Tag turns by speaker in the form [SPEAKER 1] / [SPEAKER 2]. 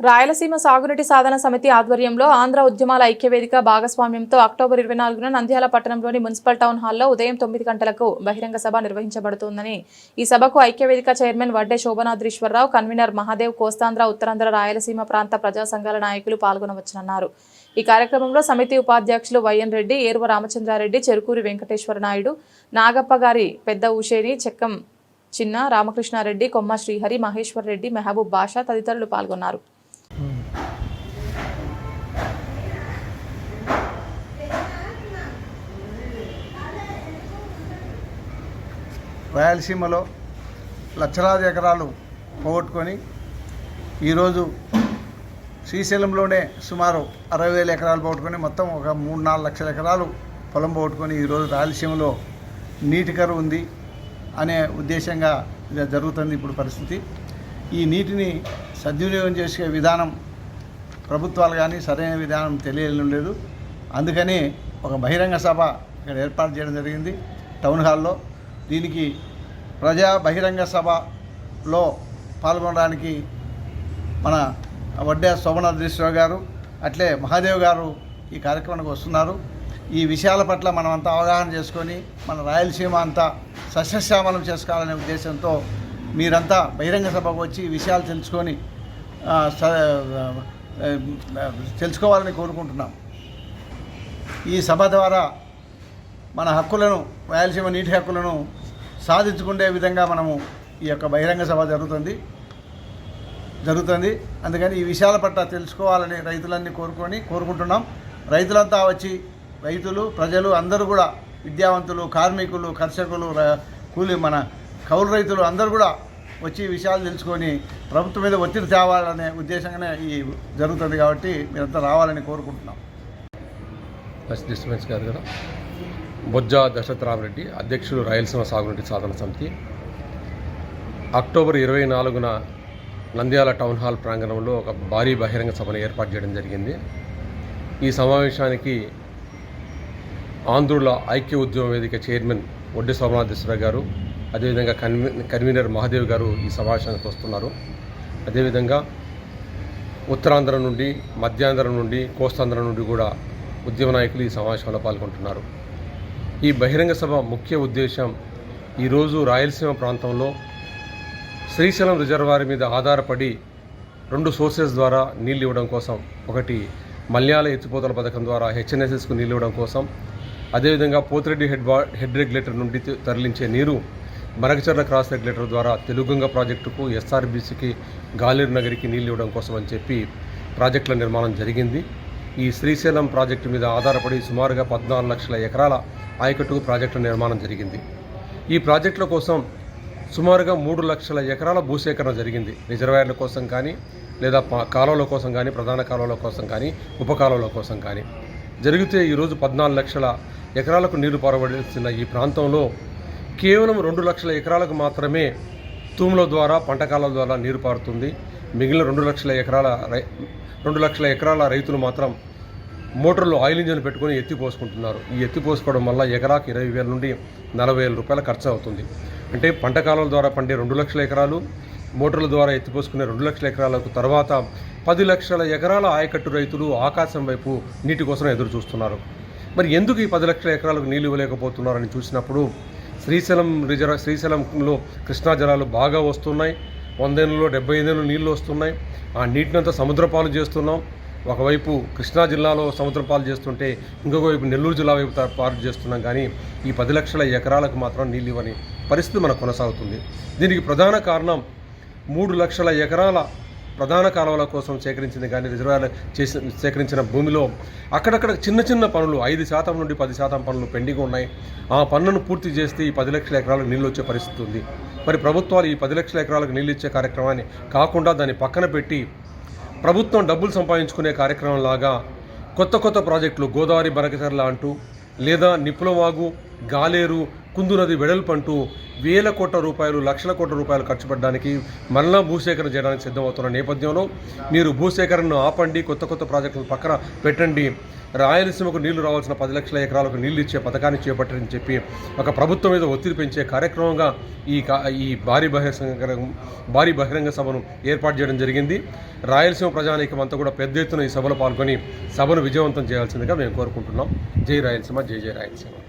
[SPEAKER 1] రాయలసీమ సాగునీటి సాధన సమితి ఆధ్వర్యంలో ఆంధ్ర ఉద్యమాల ఐక్యవేదిక భాగస్వామ్యంతో అక్టోబర్ ఇరవై నాలుగున నంద్యాల పట్టణంలోని మున్సిపల్ టౌన్ హాల్లో ఉదయం తొమ్మిది గంటలకు బహిరంగ సభ నిర్వహించబడుతుందని ఈ సభకు ఐక్యవేదిక చైర్మన్ వడ్డే శోభనాద్రీశ్వరరావు కన్వీనర్ మహాదేవ్ కోస్తాంధ్ర ఉత్తరాంధ్ర రాయలసీమ ప్రాంత ప్రజా సంఘాల నాయకులు పాల్గొనవచ్చునన్నారు ఈ కార్యక్రమంలో సమితి ఉపాధ్యక్షులు వైఎన్ రెడ్డి ఏరువ రామచంద్రారెడ్డి చెరుకూరి వెంకటేశ్వర నాయుడు నాగప్ప గారి పెద్ద ఉషేని చెక్కం చిన్న రామకృష్ణారెడ్డి కొమ్మ శ్రీహరి మహేశ్వర్ రెడ్డి మెహబూబ్ బాషా తదితరులు పాల్గొన్నారు.
[SPEAKER 2] రాయలసీమలో లక్షలాది ఎకరాలు పోగొట్టుకొని ఈరోజు శ్రీశైలంలోనే సుమారు అరవై వేల ఎకరాలు పోగొట్టుకొని మొత్తం ఒక మూడు నాలుగు లక్షల ఎకరాలు పొలం పోగొట్టుకొని ఈరోజు రాయలసీమలో నీటి కరువు ఉంది అనే ఉద్దేశంగా ఇది జరుగుతుంది ఇప్పుడు పరిస్థితి. ఈ నీటిని సద్వినియోగం చేసే విధానం ప్రభుత్వాలు కానీ సరైన విధానం తెలియడం లేదు. అందుకని ఒక బహిరంగ సభ ఇక్కడ ఏర్పాటు చేయడం జరిగింది. టౌన్ హాల్లో దీనికి ప్రజా బహిరంగ సభలో పాల్గొనడానికి మన వడ్డే శోభనాథేశ్వర గారు అట్లే మహాదేవ్ గారు ఈ కార్యక్రమానికి వస్తున్నారు. ఈ విషయాల పట్ల మనం అంతా అవగాహన చేసుకొని మన రాయలసీమ అంతా సస్యశ్యామలం చేసుకోవాలనే ఉద్దేశంతో మీరంతా బహిరంగ సభకు వచ్చి ఈ విషయాలు తెలుసుకొని స- తెలుసుకోవాలని కోరుకుంటున్నాం. ఈ సభ ద్వారా మన హక్కులను రాయలసీమ నీటి హక్కులను సాధించుకునే విధంగా మనము ఈ యొక్క బహిరంగ సభ జరుగుతుంది. జరుగుతుంది. అందుకని ఈ విషయాల పట్ల తెలుసుకోవాలని రైతులన్నీ కోరుకొని కోరుకుంటున్నాం. రైతులంతా వచ్చి రైతులు ప్రజలు అందరూ కూడా విద్యావంతులు కార్మికులు కర్షకులు కూలి మన కౌలు రైతులు అందరూ కూడా వచ్చి ఈ విషయాలు తెలుసుకొని ప్రభుత్వం మీద ఒత్తిడి తేవాలనే ఉద్దేశంగానే ఈ జరుగుతుంది కాబట్టి మీరంతా రావాలని కోరుకుంటున్నాం.
[SPEAKER 3] ఫస్ట్ డిస్టర్బెన్స్ కాదు కదా బొజ్జా దశరథరామరెడ్డి అధ్యక్షులు రాయలసీమ సాగునీటి సాధన సమితి. అక్టోబర్ ఇరవై నాలుగున నంద్యాల టౌన్ హాల్ ప్రాంగణంలో ఒక భారీ బహిరంగ సభను ఏర్పాటు చేయడం జరిగింది. ఈ సమావేశానికి ఆంధ్రుల ఐక్య ఉద్యమ వేదిక చైర్మన్ ఒడ్డి సోమనాథేశ్వరరావు గారు అదేవిధంగా కన్వీ కన్వీనర్ మహాదేవ్ గారు ఈ సమావేశానికి వస్తున్నారు. అదేవిధంగా ఉత్తరాంధ్ర నుండి మధ్యాంధ్ర నుండి కోస్తాంధ్ర నుండి కూడా ఉద్యమ నాయకులు ఈ సమావేశంలో పాల్గొంటున్నారు. ఈ బహిరంగ సభ ముఖ్య ఉద్దేశం ఈరోజు రాయలసీమ ప్రాంతంలో శ్రీశైలం రిజర్వాయర్ మీద ఆధారపడి రెండు సోర్సెస్ ద్వారా నీళ్ళు ఇవ్వడం కోసం ఒకటి మల్యాల ఎత్తిపోతల పథకం ద్వారా హెచ్ఎన్ఎస్ఎస్కు నీళ్ళు ఇవ్వడం కోసం అదేవిధంగా పోతిరెడ్డి హెడ్ వా హెడ్ రెగ్యులేటర్ నుండి తరలించే నీరు మరగచర్ల క్రాస్ రెగ్యులేటర్ ద్వారా తెలుగుంగ ప్రాజెక్టుకు ఎస్ఆర్బీసీకి గాలేరు నగరికి నీళ్ళు ఇవ్వడం కోసం అని చెప్పి ప్రాజెక్టుల నిర్మాణం జరిగింది. ఈ శ్రీశైలం ప్రాజెక్టు మీద ఆధారపడి సుమారుగా పద్నాలుగు లక్షల ఎకరాల ఆయకట్టుకు ప్రాజెక్టుల నిర్మాణం జరిగింది. ఈ ప్రాజెక్టుల కోసం సుమారుగా మూడు లక్షల ఎకరాల భూసేకరణ జరిగింది. రిజర్వాయర్ల కోసం కానీ లేదా కాలువల కోసం కానీ ప్రధాన కాలువల కోసం కానీ ఉప కాలువల కోసం కానీ. జరిగితే ఈరోజు పద్నాలుగు లక్షల ఎకరాలకు నీరు పారబడిస్తున్న ఈ ప్రాంతంలో కేవలం రెండు లక్షల ఎకరాలకు మాత్రమే తూముల ద్వారా పంట ద్వారా నీరు పారుతుంది. మిగిలిన రెండు లక్షల ఎకరాల రై రెండు లక్షల ఎకరాల రైతులు మాత్రం మోటార్లు ఆయిల్ ఇంజన్ పెట్టుకొని ఎత్తిపోసుకుంటున్నారు ఈ ఎత్తిపోసుకోవడం వల్ల ఎకరాకి ఇరవై వేల నుండి నలభై వేల రూపాయల ఖర్చు అవుతుంది. అంటే పంట కాలువల ద్వారా పండే రెండు లక్షల ఎకరాలు మోటార్ల ద్వారా ఎత్తిపోసుకునే రెండు లక్షల ఎకరాలకు తర్వాత పది లక్షల ఎకరాల ఆయకట్టు రైతులు ఆకాశం వైపు నీటి కోసం ఎదురు చూస్తున్నారు. మరి ఎందుకు ఈ పది లక్షల ఎకరాలకు నీళ్ళు ఇవ్వలేకపోతున్నారని చూసినప్పుడు శ్రీశైలం రిజర్వ్ శ్రీశైలంలో కృష్ణా జలాలు బాగా వస్తున్నాయి. వందేళ్ళలో డెబ్బై ఐదేళ్ళు నీళ్ళు వస్తున్నాయి. ఆ నీటినంతా సముద్రపాలు చేస్తున్నాం. ఒకవైపు కృష్ణా జిల్లాలో సముద్రం పాలు చేస్తుంటే ఇంకొక వైపు నెల్లూరు జిల్లా వైపు పాలు చేస్తున్నాం. కానీ ఈ పది లక్షల ఎకరాలకు మాత్రం నీళ్ళు ఇవ్వని పరిస్థితి మనకు కొనసాగుతుంది. దీనికి ప్రధాన కారణం మూడు లక్షల ఎకరాల ప్రధాన కాలువల కోసం సేకరించింది కానీ రిజర్వాయర్ చేసి సేకరించిన భూమిలో అక్కడక్కడ చిన్న చిన్న పనులు ఐదు శాతం నుండి పది శాతం పనులు పెండింగ్ ఉన్నాయి. ఆ పనులను పూర్తి చేస్తే ఈ పది లక్షల ఎకరాలకు నీళ్ళు వచ్చే పరిస్థితి ఉంది. మరి ప్రభుత్వాలు ఈ పది లక్షల ఎకరాలకు నీళ్ళు ఇచ్చే కార్యక్రమాన్ని కాకుండా దాన్ని పక్కన పెట్టి ప్రభుత్వం డబ్బులు సంపాదించుకునే కార్యక్రమం లాగా కొత్త కొత్త ప్రాజెక్టులు గోదావరి బనకచర్ల అంటూ లేదా నిపులవాగు గాలేరు కుందు నది వెడల్పంటూ వేల కోట్ల రూపాయలు లక్షల కోట్ల రూపాయలు ఖర్చు పెట్టడానికి మరలా భూసేకరణ చేయడానికి సిద్ధమవుతున్న నేపథ్యంలో మీరు భూసేకరణను ఆపండి కొత్త కొత్త ప్రాజెక్టులు పక్కన పెట్టండి. రాయలసీమకు నీళ్ళు రావాల్సిన పది లక్షల ఎకరాలకు నీళ్ళు ఇచ్చే పథకాన్ని చేపట్టని చెప్పి ఒక ప్రభుత్వం మీద ఒత్తిడి పెంచే కార్యక్రమంగా ఈ ఈ భారీ బహిరంగ భారీ బహిరంగ సభను ఏర్పాటు చేయడం జరిగింది. రాయలసీమ ప్రజానీకం అంతా కూడా పెద్ద ఎత్తున ఈ సభలో పాల్గొని సభను విజయవంతం చేయాల్సిందిగా మేము కోరుకుంటున్నాం. జై రాయలసీమ జై జై రాయలసీమ.